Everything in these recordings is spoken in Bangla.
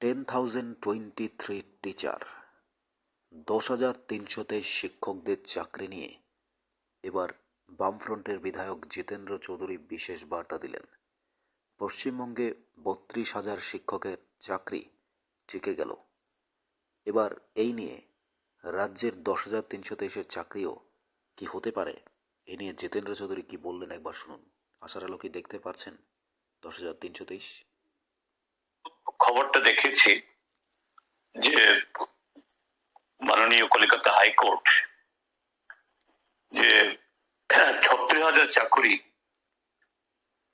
Ten thousand twenty three teacher দশ হাজার তিনশো তেইশ শিক্ষকদের চাকরি নিয়ে এবার বামফ্রন্টের বিধায়ক জিতেন্দ্র চৌধুরী বিশেষ বার্তা দিলেন। পশ্চিমবঙ্গে বত্রিশ হাজার শিক্ষকের চাকরি টিকে গেল। এবার এই নিয়ে রাজ্যের দশ হাজার তিনশো তেইশের চাকরিও কি হতে পারে, এ নিয়ে জিতেন্দ্র চৌধুরী কি বললেন একবার শুনুন। আশার আলো কি দেখতে পাচ্ছেন দশ হাজার তিনশো তেইশ। খবরটা দেখেছি যে মাননীয় কলিকাতা হাইকোর্ট যে ছত্রিশ হাজার চাকরি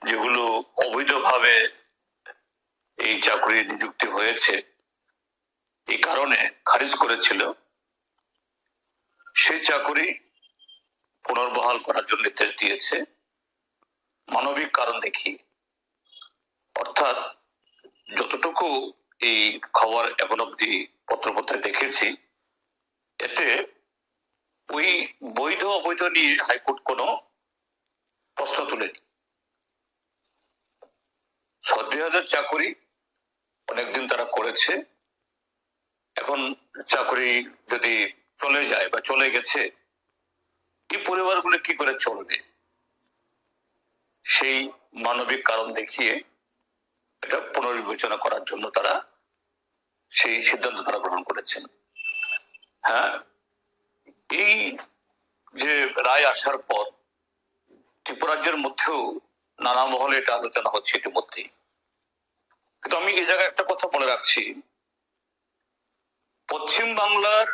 যেগুলো অবৈধভাবে এই চাকরি নিযুক্তি হয়েছে, এই কারণে খারিজ করেছিল সেই চাকরি পুনর্বহাল করার জন্য নির্দেশ দিয়েছে। মানবিক কারণ দেখি অর্থাৎ যতটুকু এই খবর এখন অব্দি পত্রপত্রে দেখেছি, এতে ওই বৈধ অবৈধ নিয়ে হাইকোর্ট কোনো প্রশ্ন তুলেনি। ছত্রিশ চাকরি অনেকদিন তারা করেছে। এখন চাকরি যদি চলে যায় বা চলে গেছে, এই পরিবারগুলো কি করে চলবে? সেই মানবিক কারণ দেখিয়ে এটা পুনর্বিবেচনা করার জন্য তারা সেই সিদ্ধান্ত তারা গ্রহণ করেছেন। হ্যাঁ? এই যে রায় আসার পর ত্রিপুরাজ্যের মধ্যেও নানা মহলে এটা আলোচনা হচ্ছে ইতিমধ্যেই। কিন্তু আমি এই জায়গায় একটা কথা বলে রাখছি। পশ্চিম বাংলার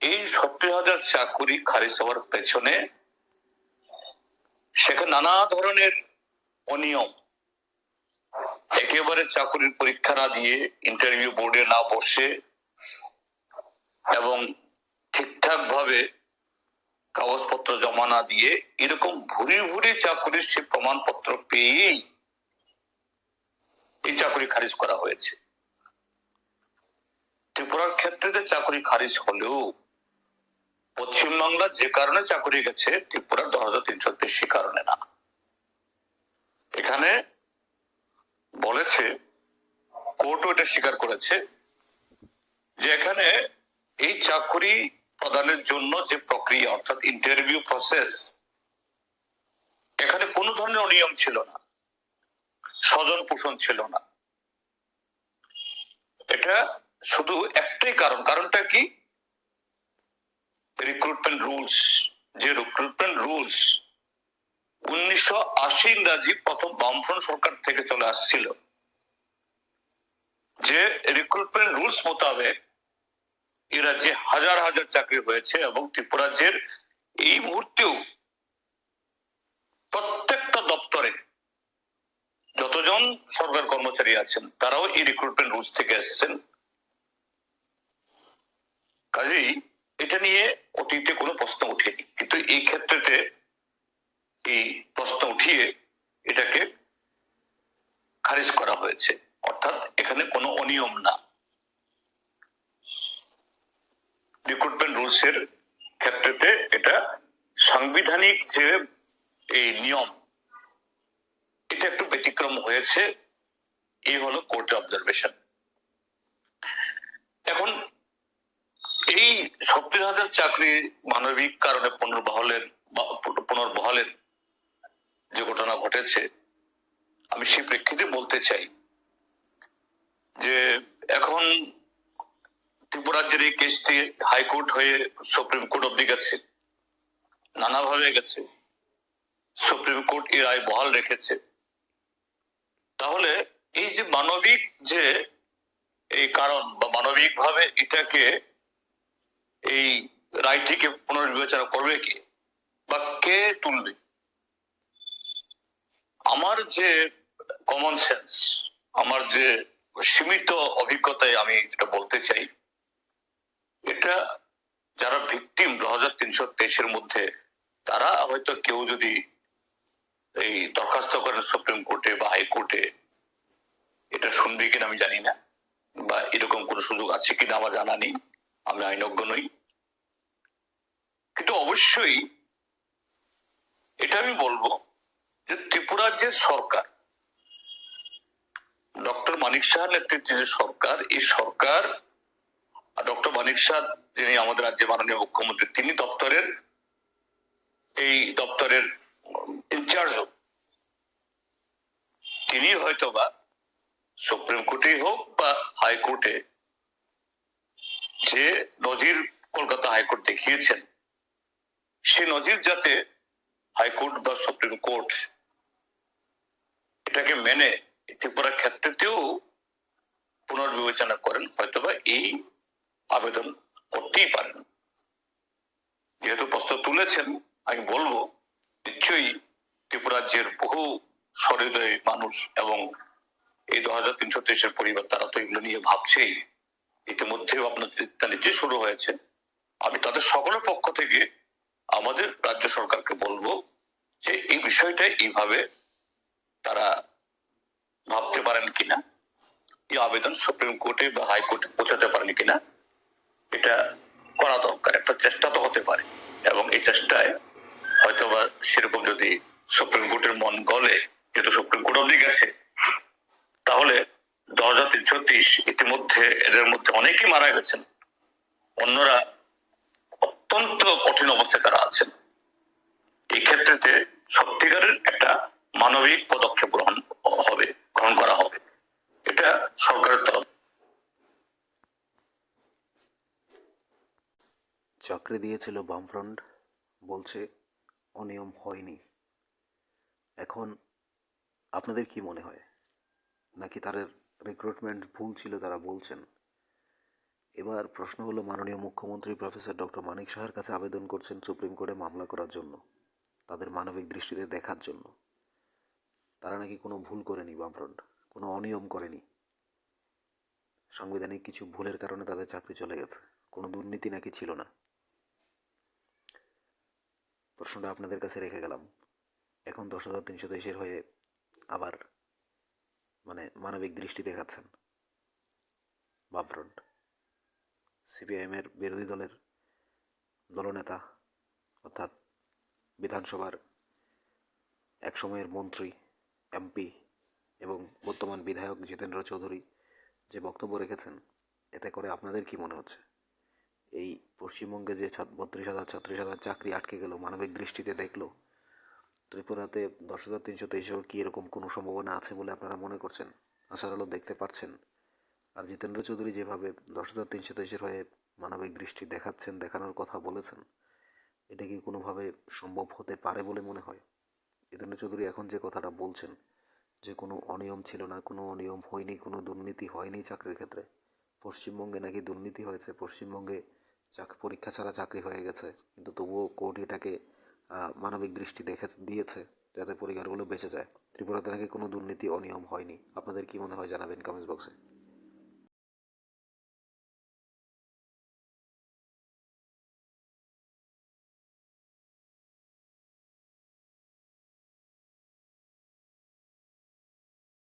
এই সত্তর হাজার চাকুরি খারিজ হওয়ার পেছনে সেখানে নানা ধরনের অনিয়ম একেবারে চাকরির পরীক্ষা না দিয়ে ইন্টারভিউ বোর্ডে না বসে এবং ঠিকঠাক ভাবে কাগজপত্র জমা না দিয়ে এরকম ভুরি ভুরি চাকরির সে প্রমাণপত্র পেয়েই এই চাকরি খারিজ করা হয়েছে। ত্রিপুরার ক্ষেত্রে চাকরি খারিজ হলেও পশ্চিমবাংলা যে কারণে চাকরি গেছে, ত্রিপুরার দশ হাজার তিনশো তেইশি কারণে না। এখানে বলেছে, কোর্টও এটা স্বীকার করেছে যে এখানে এই চাকরি প্রদানের জন্য যে প্রক্রিয়া, অর্থাৎ ইন্টারভিউ প্রসেস এখানে কোনো ধরনের অনিয়ম ছিল না স্বজন পোষণ ছিল না। এটা শুধু একটাই কারণ, কারণটা কি? রিক্রুটমেন্ট রুলস যে রিক্রুটমেন্ট রুলস উনিশশো আশি ইংরাজি প্রথম বামফ্রন্ট সরকার থেকে চলে আসছিল। যে রিক্রুটমেন্ট রুলস মোতাবেক হাজার হাজার চাকরি হয়েছে এবং ত্রিপুরাজ্যের এই মুহূর্তেও প্রত্যেকটা দপ্তরে যতজন সরকার কর্মচারী আছেন, তারাও এই রিক্রুটমেন্ট রুলস থেকে এসেছেন। কাজেই এটা নিয়ে অতীতে কোনো প্রশ্ন ওঠেনি কিন্তু এই ক্ষেত্রেতে এই প্রশ্ন উঠিয়ে এটাকে খারিজ করা হয়েছে। অর্থাৎ এখানে কোনো অনিয়ম না। রিক্রুটমেন্ট রুলস এর ক্ষেত্রেতে এটা সাংবিধানিক যে এই নিয়ম, এটা একটু ব্যতিক্রম হয়েছে। এই হলো কোর্টে অবজারভেশন এখন এই সত্তর হাজার চাকরি মানবিক কারণে পুনর্বহলের পুনর্বহালের যে ঘটনা ঘটেছে, আমি সেই প্রেক্ষিতে বলতে চাই যে এখন ত্রিপুরাজ্যের এই কেসটি হাইকোর্ট হয়ে সুপ্রিম কোর্ট অব্দি গেছে, নানাভাবে গেছে। সুপ্রিম কোর্ট এই রায় বহাল রেখেছে। তাহলে এই যে মানবিক যে এই কারণ বা মানবিক ভাবে এটাকে এই রায়টিকে পুনর্বিবেচনা করবে কি বা কে তুলবে? আমার যে কমন সেন্স আমার যে সীমিত অভিজ্ঞতায় আমি যেটা বলতে চাই, এটা যারা ভিকটিম দু হাজার তিনশো তেইশের মধ্যে, তারা হয়তো কেউ যদি এই দরখাস্ত করেন সুপ্রিম কোর্টে বা হাইকোর্টে এটা শুনবে কিনা আমি জানি না, বা এরকম কোনো সুযোগ আছে কিনা আমার জানা নেই, আমি আইনজ্ঞ নই। কিন্তু অবশ্যই, এটা আমি বলব যে ত্রিপুরার যে সরকার, ডক্টর মানিক শাহর নেতৃত্বে যে সরকার, এই সরকার ডক্টর মানিক শাহ যিনি আমাদের রাজ্যের মাননীয় মুখ্যমন্ত্রী, তিনি দপ্তরের এই দপ্তরের ইনচার্জ হোক। তিনি হয়তো বা সুপ্রিম কোর্টে হোক বা হাইকোর্টে যে নজির কলকাতা হাইকোর্ট দেখিয়েছেন, সে নজির যাতে হাইকোর্ট বা সুপ্রিম কোর্ট এটাকে মেনে ত্রিপুরার ক্ষেত্রেতেও পুনর্বিবেচনা করেন, হয়তোবা এই আবেদন করতেই পারেন। যেহেতু প্রশ্ন তুলেছেন, আমি বলব, নিশ্চয়ই ত্রিপুরাজ্যের বহু সহৃদয় মানুষ এবং এই দু হাজার তিনশো তেইশের পরিবার, তারা তো এগুলো নিয়ে ভাবছেই। ইতিমধ্যেও আপনার যে শুরু হয়েছে, আমি তাদের সকলের পক্ষ থেকে আমাদের রাজ্য সরকারকে বলব যে এই বিষয়টা এইভাবে তারা ভাবতে পারেন কিনা? এই আবেদন সুপ্রিম কোর্টে বা হাইকোর্টে পৌঁছাতে পারেন কিনা? এটা করা দরকার, একটা চেষ্টা তো হতে পারে। এবং এই চেষ্টায় হয়তো বা সেরকম যদি সুপ্রিম কোর্টের মন গলে, যেহেতু সুপ্রিম কোর্ট অব্দি গেছে, তাহলে দশ হাজার তিনশো তিরিশ ইতিমধ্যে এদের মধ্যে অনেকেই মারা গেছেন। অন্যরা অত্যন্ত কঠিন অবস্থায় তারা আছেন। এই ক্ষেত্রেতে সত্যিকারের একটা মানবিক পদক্ষেপ গ্রহণ হবে, গ্রহণ করা হবে। এটা সরকারের তরফ। চাকরি দিয়েছিল বামফ্রন্ট, বলছে অনিয়ম হয়নি। এখন আপনাদের কি মনে হয়? নাকি তাদের রিক্রুটমেন্ট ভুল ছিল তারা বলছেন? এবার প্রশ্ন হলো মাননীয় মুখ্যমন্ত্রী প্রফেসর ডক্টর মানিক শাহের কাছে আবেদন করছেন সুপ্রিম কোর্টে মামলা করার জন্য, তাদের মানবিক দৃষ্টিতে দেখার জন্য। তারা নাকি কোনো ভুল করেনি বামফ্রন্ট, কোনো অনিয়ম করেনি। সাংবিধানিক কিছু ভুলের কারণে তাদের চাকরি চলে গেছে, কোনো দুর্নীতি নাকি ছিল না। প্রশ্নটা আপনাদের কাছে রেখে গেলাম। এখন দশ হাজার তিনশো তেইশের হয়ে আবার মানে মানবিক দৃষ্টি দেখাচ্ছেন বামফ্রন্ট। সিপিআইএমের বিরোধী দলের দলনেতা, অর্থাৎ বিধানসভার একসময়ের মন্ত্রী এমপি এবং বর্তমান বিধায়ক জিতেন্দ্র চৌধুরী যে বক্তব্য রেখেছেন, এতে করে আপনাদের কি মনে হচ্ছে? এই পশ্চিমবঙ্গে যে বত্রিশ হাজার, ছত্রিশ হাজার চাকরি আটকে গেল, মানবিক দৃষ্টিতে দেখল, ত্রিপুরাতে দশ হাজার তিনশো তেইশেও কি এরকম কোনো সম্ভাবনা আছে বলে আপনারা মনে করছেন? আশার আলো দেখতে পাচ্ছেন। আর জিতেন্দ্র চৌধুরী যেভাবে দশ হাজার তিনশো তেইশের হয়ে মানবিক দৃষ্টি দেখাচ্ছেন, দেখানোর কথা বলেছেন, এটা কি কোনোভাবে সম্ভব হতে পারে বলে মনে হয়? জিতেন্দ্র চৌধুরী এখন যে কথাটা বলছেন, যে কোনো অনিয়ম ছিল না, কোনো অনিয়ম হয়নি, কোনো দুর্নীতি হয়নি চাকরির ক্ষেত্রে, পশ্চিমবঙ্গে নাকি দুর্নীতি হয়েছে, পশ্চিমবঙ্গে চাক, পরীক্ষা ছাড়া চাকরি হয়ে গেছে, কিন্তু তবুও কোর্ট এটাকে মানবিক দৃষ্টি দেখে, দিয়েছে যাতে পরিবারগুলো বেঁচে যায়। ত্রিপুরাতে নাকি কোনো দুর্নীতি, অনিয়ম হয়নি। আপনাদের কি মনে হয় জানাবেন কমেন্টস বক্সে।